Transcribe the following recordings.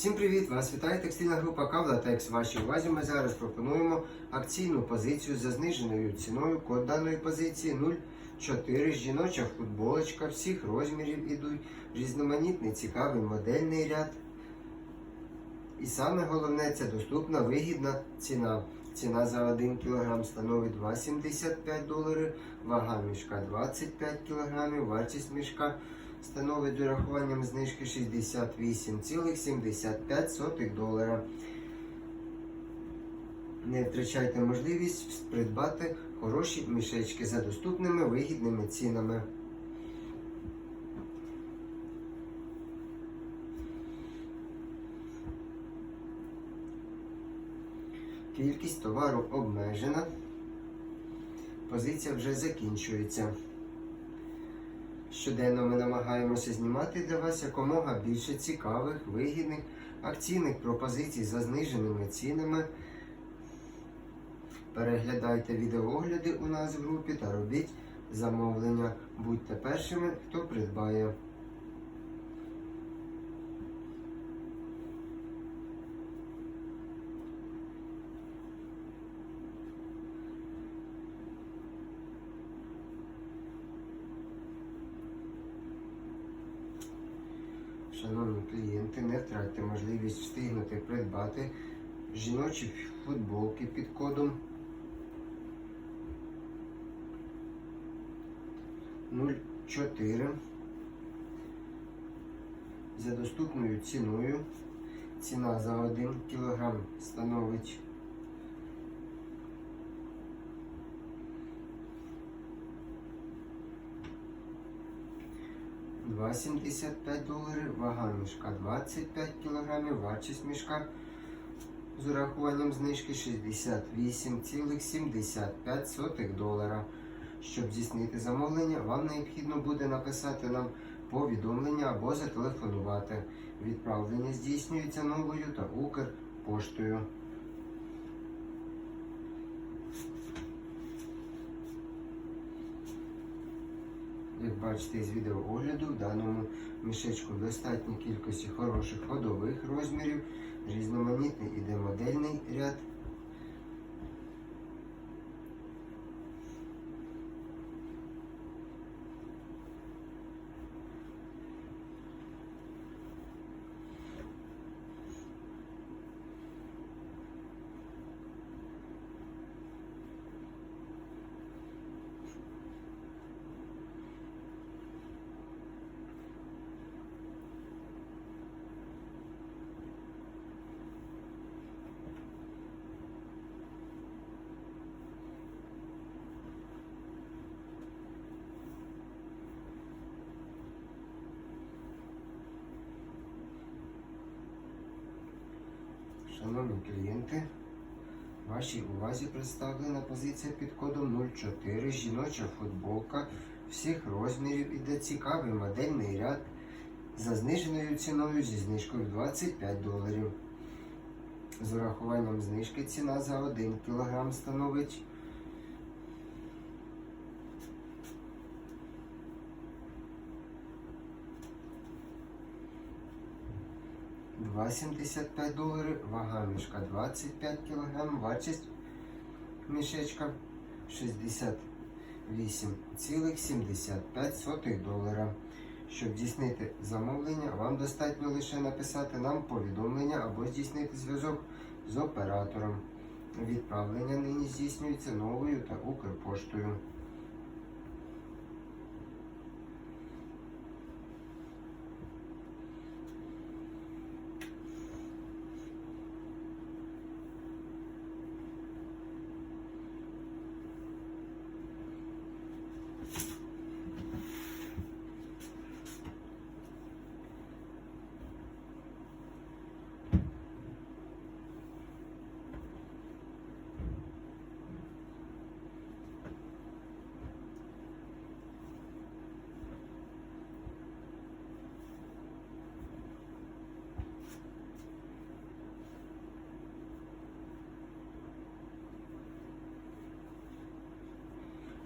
Всім привіт! Вас вітає текстильна група Кавлатекс. Вашій увазі ми зараз пропонуємо акційну позицію за зниженою ціною. Код даної позиції 0,4 жіноча футболочка всіх розмірів ідуть. Різноманітний цікавий модельний ряд. І саме головне це доступна вигідна ціна. Ціна за 1 кг становить 2,75 доларів, вага мішка 25 кг, вартість мішка становить урахуванням знижки 68,75 долара. Не втрачайте можливість придбати хороші мішечки за доступними вигідними цінами. Кількість товару обмежена. Позиція вже закінчується. Щоденно ми намагаємося знімати для вас якомога більше цікавих, вигідних, акційних пропозицій за зниженими цінами. Переглядайте відеоогляди у нас в групі та робіть замовлення. Будьте першими, хто придбає. Шановні клієнти, не втратьте можливість встигнути придбати жіночі футболки під кодом 04 за доступною ціною. Ціна за 1 кг становить 2,75 доларів, вага мішка 25 кг, вартість мішка з урахуванням знижки 68,75 долара. Щоб здійснити замовлення, вам необхідно буде написати нам повідомлення або зателефонувати. Відправлення здійснюється новою та Укрпоштою. Як бачите з відеоогляду, в даному мішечку достатньо кількості хороших ходових розмірів, різноманітний іде модельний ряд. Шановні клієнти, вашій увазі представлена позиція під кодом 04 жіноча футболка всіх розмірів іде цікавий модельний ряд за зниженою ціною зі знижкою 25 доларів. З урахуванням знижки ціна за 1 кг становить 2,75 доларів, вага мішка 25 кг, вартість мішечка 68,75 долара. Щоб здійснити замовлення, вам достатньо лише написати нам повідомлення або здійснити зв'язок з оператором. Відправлення нині здійснюється новою та Укрпоштою.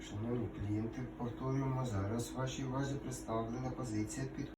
Шановні клієнти, повторюємо зараз вашій увазі представлена позиція під